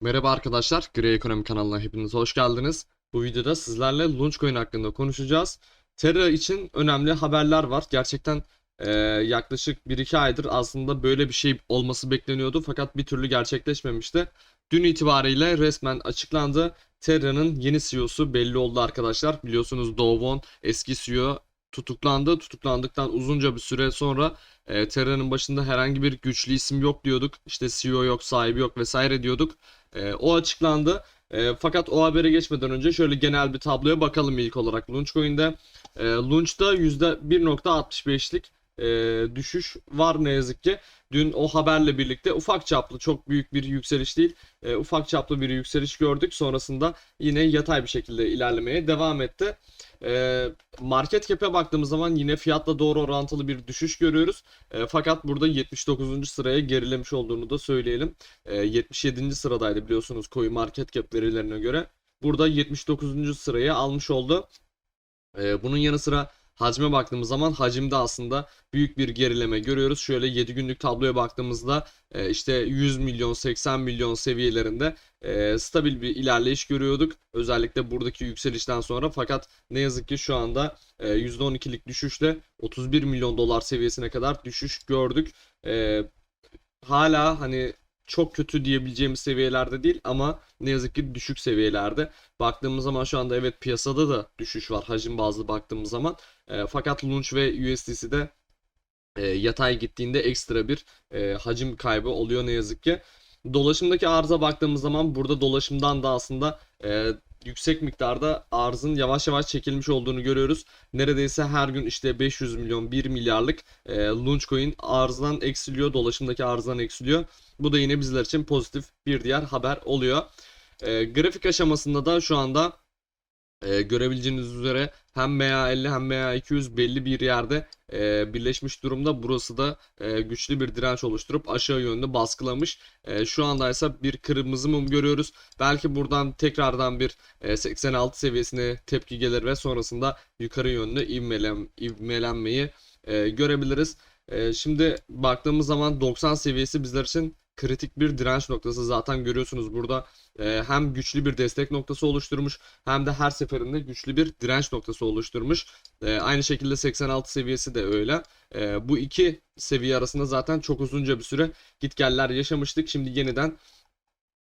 Merhaba arkadaşlar, Grey Ekonomi kanalına hepiniz hoş geldiniz. Bu videoda sizlerle Launchcoin hakkında konuşacağız. Terra için önemli haberler var. Gerçekten eee, yaklaşık 1-2 aydır aslında böyle bir şey olması bekleniyordu fakat bir türlü gerçekleşmemişti. Dün itibariyle resmen açıklandı. Terra'nın yeni CEO'su belli oldu arkadaşlar. Biliyorsunuz Do Kwon eski CEO tutuklandı. Tutuklandıktan uzunca bir süre sonra e, Terra'nın başında herhangi bir güçlü isim yok diyorduk. İşte CEO yok, sahibi yok vesaire diyorduk. E, o açıklandı. E, fakat o habere geçmeden önce şöyle genel bir tabloya bakalım ilk olarak Launchcoin'de. E, Launch'ta %1.65'lik e, düşüş var ne yazık ki. Dün o haberle birlikte ufak çaplı çok büyük bir yükseliş değil e, ufak çaplı bir yükseliş gördük. Sonrasında yine yatay bir şekilde ilerlemeye devam etti. E, market cap'e baktığımız zaman yine fiyatla doğru orantılı bir düşüş görüyoruz. E, fakat burada 79. sıraya gerilemiş olduğunu da söyleyelim. E, 77. sıradaydı biliyorsunuz Coin Market Cap verilerine göre. Burada 79. sırayı almış oldu. E, bunun yanı sıra hacme baktığımız zaman hacimde aslında büyük bir gerileme görüyoruz. Şöyle 7 günlük tabloya baktığımızda e, işte 100 milyon 80 milyon seviyelerinde e, stabil bir ilerleyiş görüyorduk. Özellikle buradaki yükselişten sonra fakat ne yazık ki şu anda e, %12'lik düşüşle 31 milyon dolar seviyesine kadar düşüş gördük. E, hala hani çok kötü diyebileceğimiz seviyelerde değil ama ne yazık ki düşük seviyelerde. Baktığımız zaman şu anda evet piyasada da düşüş var hacim bazlı baktığımız zaman. E, fakat Launch ve USDC'de e, yatay gittiğinde ekstra bir e, hacim kaybı oluyor ne yazık ki. Dolaşımdaki arıza baktığımız zaman burada dolaşımdan da aslında e, yüksek miktarda arzın yavaş yavaş çekilmiş olduğunu görüyoruz. Neredeyse her gün işte 500 milyon 1 milyarlık e, Launchcoin arzdan eksiliyor. Dolaşımdaki arzdan eksiliyor. Bu da yine bizler için pozitif bir diğer haber oluyor. E, grafik aşamasında da şu anda e, görebileceğiniz üzere hem MA50 hem MA200 belli bir yerde e, birleşmiş durumda. Burası da e, güçlü bir direnç oluşturup aşağı yönlü baskılamış. E, şu anda ise bir kırmızı mum görüyoruz. Belki buradan tekrardan bir e, 86 seviyesine tepki gelir ve sonrasında yukarı yönlü ivmelen, ivmelenmeyi e, görebiliriz. E, şimdi baktığımız zaman 90 seviyesi bizler için kritik bir direnç noktası zaten görüyorsunuz burada e, hem güçlü bir destek noktası oluşturmuş hem de her seferinde güçlü bir direnç noktası oluşturmuş. E, aynı şekilde 86 seviyesi de öyle. E, bu iki seviye arasında zaten çok uzunca bir süre gitgeller yaşamıştık. Şimdi yeniden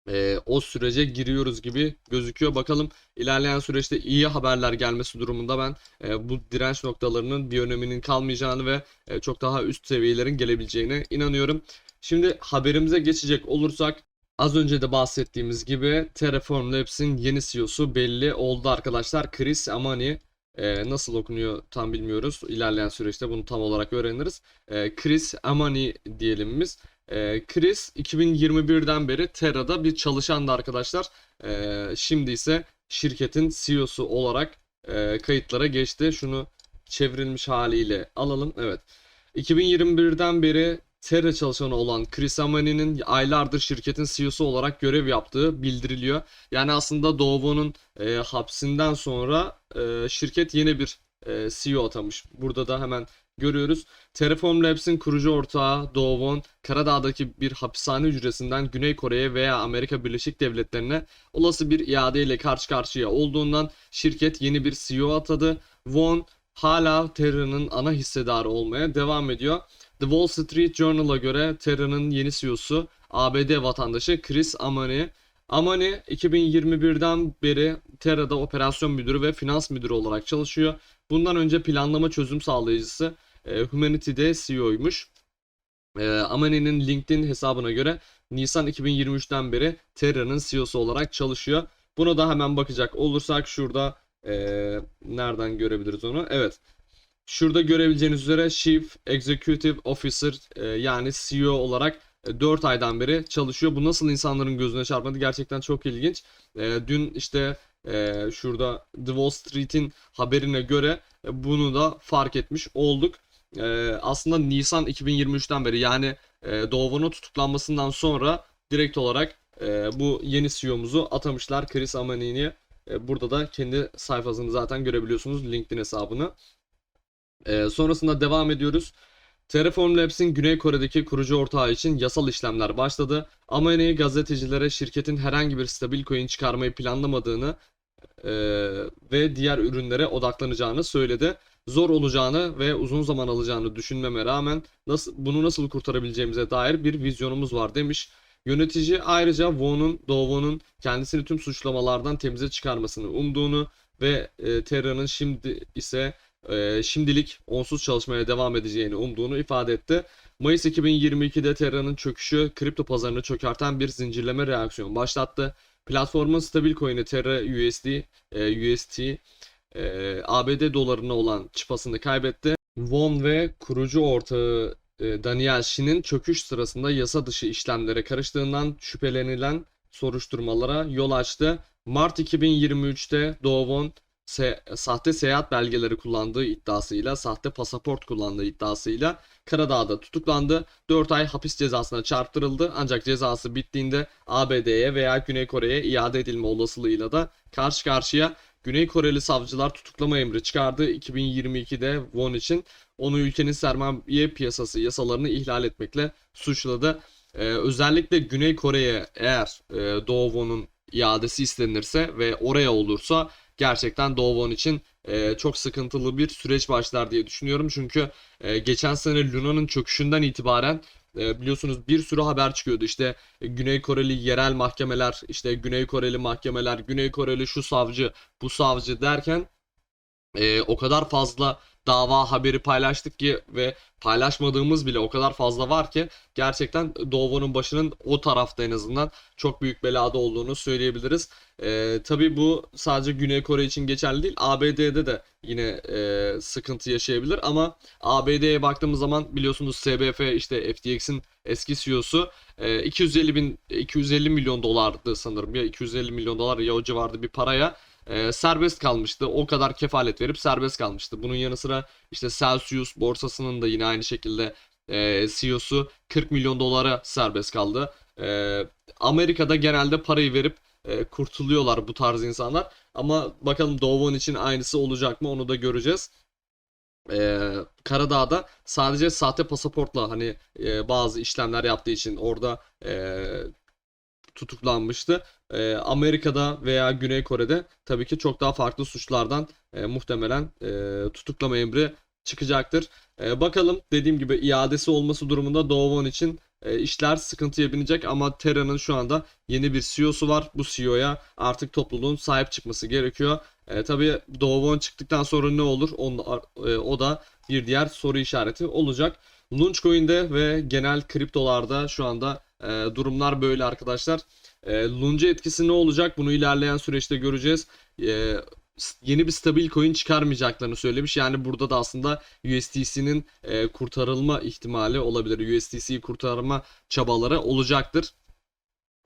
e, o sürece giriyoruz gibi gözüküyor. Bakalım ilerleyen süreçte iyi haberler gelmesi durumunda ben e, bu direnç noktalarının bir öneminin kalmayacağını ve e, çok daha üst seviyelerin gelebileceğine inanıyorum. Şimdi haberimize geçecek olursak az önce de bahsettiğimiz gibi Terraform Labs'in yeni CEO'su belli oldu arkadaşlar. Chris Amani e, nasıl okunuyor tam bilmiyoruz. İlerleyen süreçte bunu tam olarak öğreniriz. E, Chris Amani diyelim biz. E, Chris 2021'den beri Terra'da bir çalışandı arkadaşlar. E, şimdi ise şirketin CEO'su olarak e, kayıtlara geçti. Şunu çevrilmiş haliyle alalım. Evet. 2021'den beri Terra çalışanı olan Chris Amani'nin aylardır şirketin CEO'su olarak görev yaptığı bildiriliyor. Yani aslında Doğu'nun e, hapsinden sonra e, şirket yeni bir e, CEO atamış. Burada da hemen görüyoruz. Terraform Labs'in kurucu ortağı Doğu Karadağ'daki bir hapishane hücresinden Güney Kore'ye veya Amerika Birleşik Devletleri'ne olası bir iadeyle karşı karşıya olduğundan şirket yeni bir CEO atadı. Won hala Terra'nın ana hissedarı olmaya devam ediyor. The Wall Street Journal'a göre Terra'nın yeni CEO'su ABD vatandaşı Chris Amani. Amani 2021'den beri Terra'da operasyon müdürü ve finans müdürü olarak çalışıyor. Bundan önce planlama çözüm sağlayıcısı e, Humanity'de CEO'ymuş. E, Amani'nin LinkedIn hesabına göre Nisan 2023'ten beri Terra'nın CEO'su olarak çalışıyor. Buna da hemen bakacak olursak şurada e, nereden görebiliriz onu? Evet. Şurada görebileceğiniz üzere Chief Executive Officer e, yani CEO olarak e, 4 aydan beri çalışıyor. Bu nasıl insanların gözüne çarpmadı gerçekten çok ilginç. E, dün işte e, şurada The Wall Street'in haberine göre e, bunu da fark etmiş olduk. E, aslında Nisan 2023'ten beri yani e, Doğu'nun tutuklanmasından sonra direkt olarak e, bu yeni CEO'muzu atamışlar Chris Amani'ye. E, burada da kendi sayfasını zaten görebiliyorsunuz LinkedIn hesabını. E, sonrasında devam ediyoruz. Terraform Labs'in Güney Kore'deki kurucu ortağı için yasal işlemler başladı. Amani gazetecilere şirketin herhangi bir stabil coin çıkarmayı planlamadığını e, ve diğer ürünlere odaklanacağını söyledi. Zor olacağını ve uzun zaman alacağını düşünmeme rağmen nasıl, bunu nasıl kurtarabileceğimize dair bir vizyonumuz var demiş. Yönetici ayrıca Won'un, Dovon'un kendisini tüm suçlamalardan temize çıkarmasını umduğunu ve e, Terra'nın şimdi ise e, şimdilik onsuz çalışmaya devam edeceğini umduğunu ifade etti. Mayıs 2022'de Terra'nın çöküşü kripto pazarını çökerten bir zincirleme reaksiyon başlattı. Platformun stabil coin'i Terra USD, e, UST e, ABD dolarına olan çıpasını kaybetti. Won ve kurucu ortağı e, Daniel Shin'in çöküş sırasında yasa dışı işlemlere karıştığından şüphelenilen soruşturmalara yol açtı. Mart 2023'te Dovon se- sahte seyahat belgeleri kullandığı iddiasıyla, sahte pasaport kullandığı iddiasıyla Karadağ'da tutuklandı. 4 ay hapis cezasına çarptırıldı. Ancak cezası bittiğinde ABD'ye veya Güney Kore'ye iade edilme olasılığıyla da karşı karşıya Güney Koreli savcılar tutuklama emri çıkardı 2022'de Won için. Onu ülkenin sermaye piyasası yasalarını ihlal etmekle suçladı. Ee, özellikle Güney Kore'ye eğer e, Doğu Won'un iadesi istenirse ve oraya olursa gerçekten Doğu Won için e, çok sıkıntılı bir süreç başlar diye düşünüyorum. Çünkü e, geçen sene Luna'nın çöküşünden itibaren e, biliyorsunuz bir sürü haber çıkıyordu. İşte e, Güney Koreli yerel mahkemeler, işte Güney Koreli mahkemeler, Güney Koreli şu savcı, bu savcı derken e, o kadar fazla dava haberi paylaştık ki ve paylaşmadığımız bile o kadar fazla var ki gerçekten Doğu'nun başının o tarafta en azından çok büyük belada olduğunu söyleyebiliriz. E, tabii bu sadece Güney Kore için geçerli değil. ABD'de de yine e, sıkıntı yaşayabilir ama ABD'ye baktığımız zaman biliyorsunuz SBF işte FTX'in eski CEO'su e, 250 bin 250 milyon dolardı sanırım ya 250 milyon dolar ya o civarda bir paraya e, serbest kalmıştı. O kadar kefalet verip serbest kalmıştı. Bunun yanı sıra işte Celsius borsasının da yine aynı şekilde e, CEO'su 40 milyon dolara serbest kaldı. E, Amerika'da genelde parayı verip e, kurtuluyorlar bu tarz insanlar. Ama bakalım Dovon için aynısı olacak mı onu da göreceğiz. Ee, Karadağ'da sadece sahte pasaportla hani e, bazı işlemler yaptığı için orada e, tutuklanmıştı. Ee, Amerika'da veya Güney Kore'de tabii ki çok daha farklı suçlardan e, muhtemelen e, tutuklama emri çıkacaktır. E, bakalım dediğim gibi iadesi olması durumunda Doğuvan için e, işler sıkıntıya binecek ama Terra'nın şu anda yeni bir CEO'su var. Bu CEO'ya artık topluluğun sahip çıkması gerekiyor. E, tabii Doğuvan çıktıktan sonra ne olur? Onun, e, o da bir diğer soru işareti olacak. Launchcoin'de ve genel kriptolarda şu anda e, durumlar böyle arkadaşlar. E, Lunge etkisi ne olacak? Bunu ilerleyen süreçte göreceğiz. E, yeni bir stabil coin çıkarmayacaklarını söylemiş. Yani burada da aslında USDC'nin e, kurtarılma ihtimali olabilir. USDC'yi kurtarma çabaları olacaktır.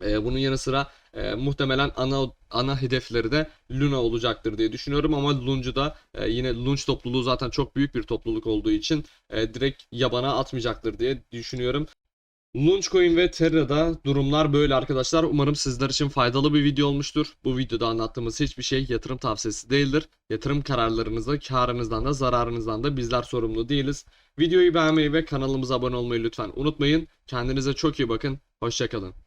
E, bunun yanı sıra e, muhtemelen ana ana hedefleri de Luna olacaktır diye düşünüyorum ama Lunge'da e, yine Lunge topluluğu zaten çok büyük bir topluluk olduğu için e, direkt yabana atmayacaktır diye düşünüyorum. Launchcoin ve Terra'da durumlar böyle arkadaşlar. Umarım sizler için faydalı bir video olmuştur. Bu videoda anlattığımız hiçbir şey yatırım tavsiyesi değildir. Yatırım kararlarınızda karınızdan da zararınızdan da bizler sorumlu değiliz. Videoyu beğenmeyi ve kanalımıza abone olmayı lütfen unutmayın. Kendinize çok iyi bakın. Hoşçakalın.